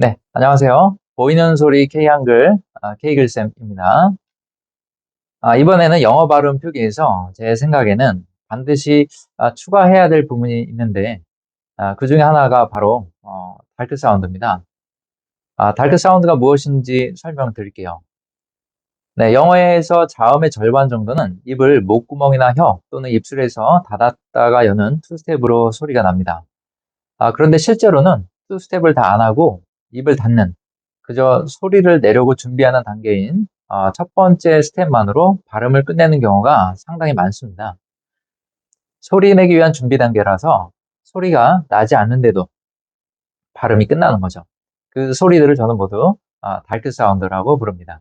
네, 안녕하세요. 보이는 소리 K한글, 아, K글쌤입니다. 아, 이번에는 영어 발음 표기에서 제 생각에는 반드시 아, 추가해야 될 부분이 있는데, 아, 그 중에 하나가 바로, 어, 달크 사운드입니다. 아, 달크 사운드가 무엇인지 설명드릴게요. 네, 영어에서 자음의 절반 정도는 입을 목구멍이나 혀 또는 입술에서 닫았다가 여는 투스텝으로 소리가 납니다. 아, 그런데 실제로는 투스텝을 다 안 하고 입을 닫는 그저 소리를 내려고 준비하는 단계인 어, 첫 번째 스텝만으로 발음을 끝내는 경우가 상당히 많습니다. 소리 내기 위한 준비 단계라서 소리가 나지 않는데도 발음이 끝나는 거죠. 그 소리들을 저는 모두 어, 달크 사운드라고 부릅니다.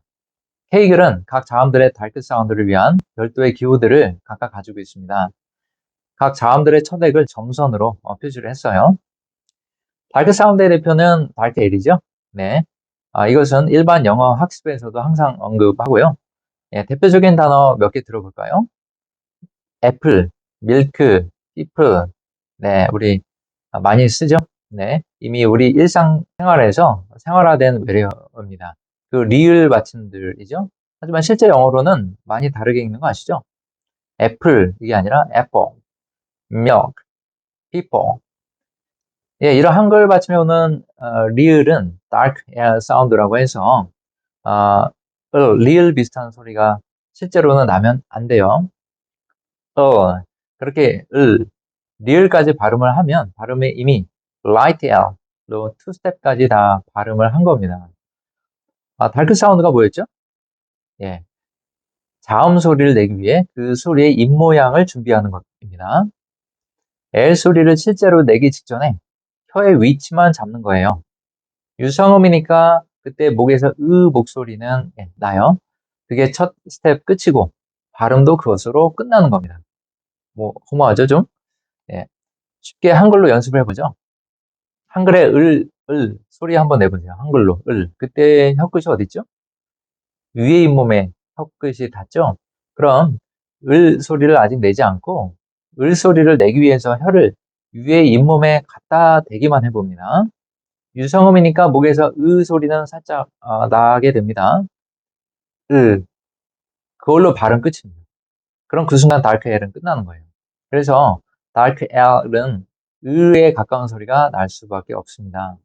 케이글은 각 자음들의 달크 사운드를 위한 별도의 기호들을 각각 가지고 있습니다. 각 자음들의 첫액을 점선으로 어, 표시를 했어요. 달크 사운드의 대표는 달크 L이죠. 네. 아, 이것은 일반 영어 학습에서도 항상 언급하고요. 예, 대표적인 단어 몇 개 들어볼까요? 애플, 밀크, 피플. 네, 우리 많이 쓰죠? 네. 이미 우리 일상생활에서 생활화된 외래어입니다. 그 리을 받침들이죠. 하지만 실제 영어로는 많이 다르게 읽는 거 아시죠? 애플, 이게 아니라 애플, milk, people, 예, 이런 한글 받침에 오는 어, 리을은 dark sound라고 해서 어, 리을 비슷한 소리가 실제로는 나면 안 돼요. 어, 그렇게 을, 리을까지 발음을 하면 발음이 이미 light air로 two step까지 다 발음을 한 겁니다. 아, 달크 사운드가 뭐였죠? 예. 자음 소리를 내기 위해 그 소리의 입 모양을 준비하는 것입니다. L 소리를 실제로 내기 직전에 혀의 위치만 잡는 거예요. 유성음이니까 그때 목에서 으 목소리는 예, 나요. 그게 첫 스텝 끝이고 발음도 그것으로 끝나는 겁니다. 뭐 허무하죠 좀? 예. 쉽게 한글로 연습을 해보죠. 한글에 을, 을 소리 한번 내보세요. 한글로 을. 그때 혀끝이 어디 있죠? 위에 잇몸에 혀끝이 닿죠? 그럼 을 소리를 아직 내지 않고 을 소리를 내기 위해서 혀를 위에 잇몸에 갖다 대기만 해봅니다. 유성음이니까 목에서 으 소리는 살짝 어, 나게 됩니다. 으. 그걸로 발음 끝입니다. 그럼 그 순간 달크 L은 끝나는 거예요. 그래서 달크 L은 으에 가까운 소리가 날 수밖에 없습니다.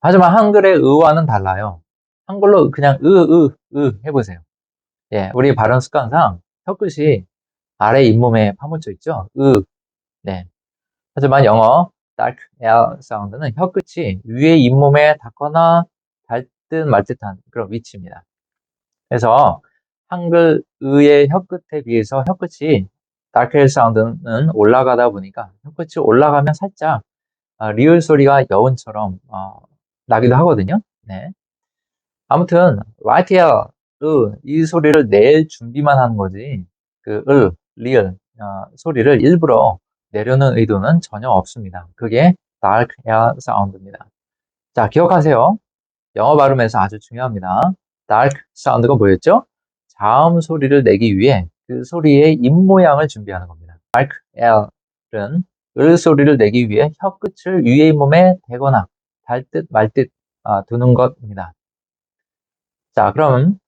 하지만 한글의 으와는 달라요. 한글로 그냥 으, 으, 으 해보세요. 예, 우리 발음 습관상 혀끝이 아래 잇몸에 파묻혀 있죠? 으. 네. 하지만 영어 dark L 사운드는 혀끝이 위에 잇몸에 닿거나 닿듯 말 듯한 그런 위치입니다. 그래서 한글 의의 혀끝에 비해서 혀끝이 dark L 사운드는 올라가다 보니까 혀끝이 올라가면 살짝 어, 리을 소리가 여운처럼 어, 나기도 하거든요. 네. 아무튼 right L, 으, 이 소리를 낼 준비만 하는 거지 그 을, 리을 어, 소리를 일부러 내려는 의도는 전혀 없습니다. 그게 dark air 사운드입니다. 자, 기억하세요. 영어 발음에서 아주 중요합니다. dark 사운드가 뭐였죠? 자음 소리를 내기 위해 그 소리의 입 모양을 준비하는 겁니다. dark air은 을 소리를 내기 위해 혀 끝을 위에 잇몸에 대거나 달듯 말듯 아, 두는 것입니다. 자, 그럼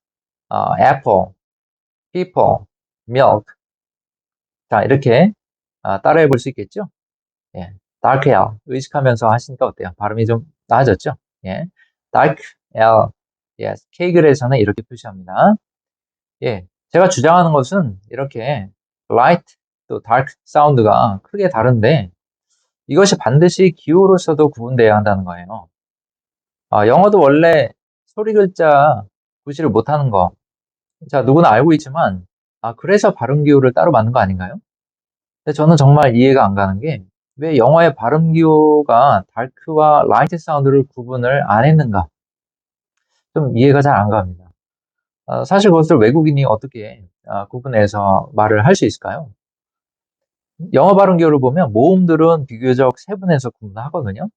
어, apple, people, milk 자, 이렇게 아, 따라해 볼 수 있겠죠? 예. dark L 의식하면서 하시니까 어때요? 발음이 좀 나아졌죠? 예. dark L yes. K글에서는 이렇게 표시합니다. 예. 제가 주장하는 것은 이렇게 light 또 dark 사운드가 크게 다른데 이것이 반드시 기호로서도 구분되어야 한다는 거예요. 아, 영어도 원래 소리 글자 구실을 못하는 거. 자, 누구나 알고 있지만, 아, 그래서 발음 기호를 따로 맞는 거 아닌가요? 근데 저는 정말 이해가 안 가는 게 왜 영어의 발음 기호가 달크와 라이트 사운드를 구분을 안 했는가? 좀 이해가 잘 안 갑니다. 어, 사실 그것을 외국인이 어떻게 어, 구분해서 말을 할 수 있을까요? 영어 발음 기호를 보면 모음들은 비교적 세분해서 구분하거든요.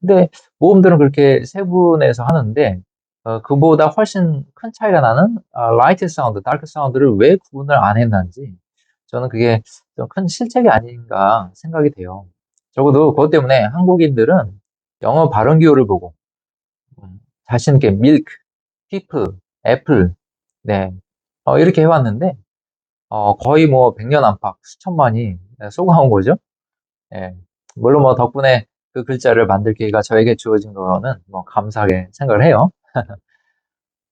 근데 모음들은 그렇게 세분해서 하는데 어, 그보다 훨씬 큰 차이가 나는 라이트 사운드, 다크 사운드를 왜 구분을 안 했는지 저는 그게 좀 큰 실책이 아닌가 생각이 돼요. 적어도 그것 때문에 한국인들은 영어 발음 기호를 보고 자신 있게 milk, people, apple, 네, 어, 이렇게 해왔는데, 어, 거의 뭐 100년 안팎, 수천만이 네, 쏘가온 거죠. 예, 물론 뭐 덕분에 그 글자를 만들 기회가 저에게 주어진 거는 뭐 감사하게 생각을 해요.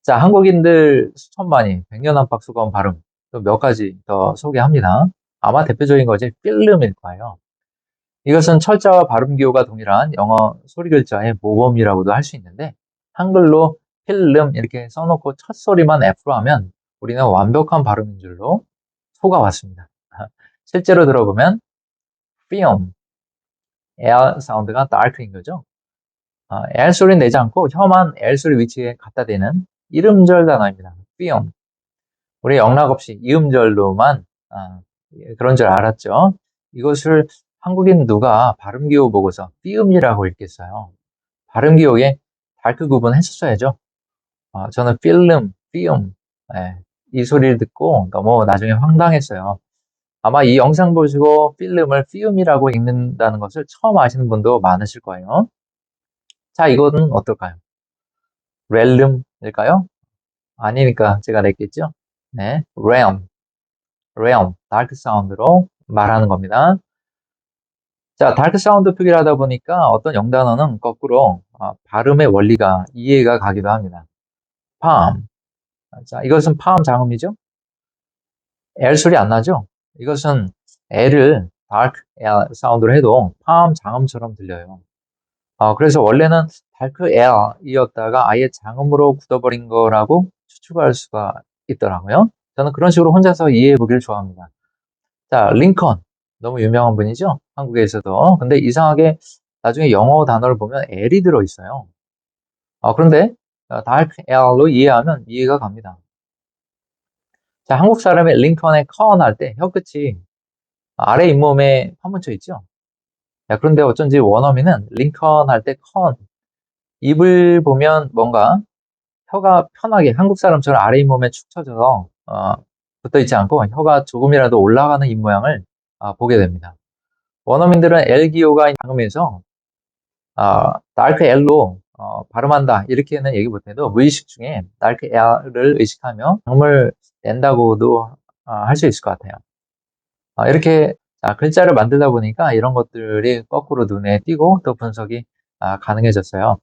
자, 한국인들 수천만이 100년 안팎 수고한 발음 또 몇 가지 더 소개합니다. 아마 대표적인 것이 필름일 거예요. 이것은 철자와 발음 기호가 동일한 영어 소리 글자의 모범이라고도 할 수 있는데 한글로 필름 이렇게 써놓고 첫 소리만 F로 하면 우리는 완벽한 발음인 줄로 속아왔습니다. 실제로 들어보면 film, L 사운드가 dark인 거죠. 아, L 소리 내지 않고 혀만 L 소리 위치에 갖다 대는 이름절 단어입니다. film. 우리 영락 없이 이음절로만 아, 그런 줄 알았죠. 이것을 한국인 누가 발음 기호 보고서 삐음이라고 읽겠어요. 발음 기호에 달크 구분했었어야죠. 어, 저는 필름, 삐음 네, 이 소리를 듣고 너무 나중에 황당했어요. 아마 이 영상 보시고 필름을 삐음이라고 읽는다는 것을 처음 아시는 분도 많으실 거예요. 자, 이거는 어떨까요? 렐름일까요? 아니니까 제가 냈겠죠? 네, realm, realm, 다크 사운드로 말하는 겁니다. 자, 다크 사운드 표기를 하다 보니까 어떤 영단어는 거꾸로 어, 발음의 원리가 이해가 가기도 합니다. palm. 자, 이것은 palm 장음이죠? L 소리 안 나죠? 이것은 L을 dark L 사운드로 해도 palm 장음처럼 들려요. 어, 그래서 원래는 dark L이었다가 아예 장음으로 굳어버린 거라고 추측할 수가 있더라고요. 저는 그런 식으로 혼자서 이해해 보기를 좋아합니다. 자, 링컨. 너무 유명한 분이죠? 한국에서도. 근데 이상하게 나중에 영어 단어를 보면 L이 들어있어요. 어, 그런데 dark L로 이해하면 이해가 갑니다. 자, 한국 사람의 링컨의 컨 할 때 혀끝이 아래 잇몸에 파묻혀 있죠? 자, 그런데 어쩐지 원어민은 링컨 할 때 컨, 입을 보면 뭔가 혀가 편하게 한국 사람처럼 아래 잇몸에 축 처져서 어, 붙어 있지 않고 혀가 조금이라도 올라가는 입 모양을 어, 보게 됩니다. 원어민들은 어, dark L로 어, 발음한다 이렇게는 얘기 못해도 무의식 중에 dark L을 의식하며 장음을 낸다고도 어, 할수 있을 것 같아요. 어, 이렇게 자, 글자를 만들다 보니까 이런 것들이 거꾸로 눈에 띄고 또 분석이 아, 가능해졌어요.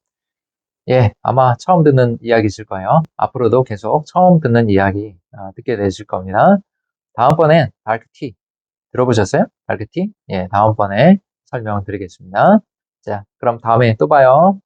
예, 아마 처음 듣는 이야기실 거예요. 앞으로도 계속 처음 듣는 이야기 어, 듣게 되실 겁니다. 다음번엔 달크티 들어보셨어요? 달크티? 예, 다음번에 설명드리겠습니다. 자, 그럼 다음에 또 봐요.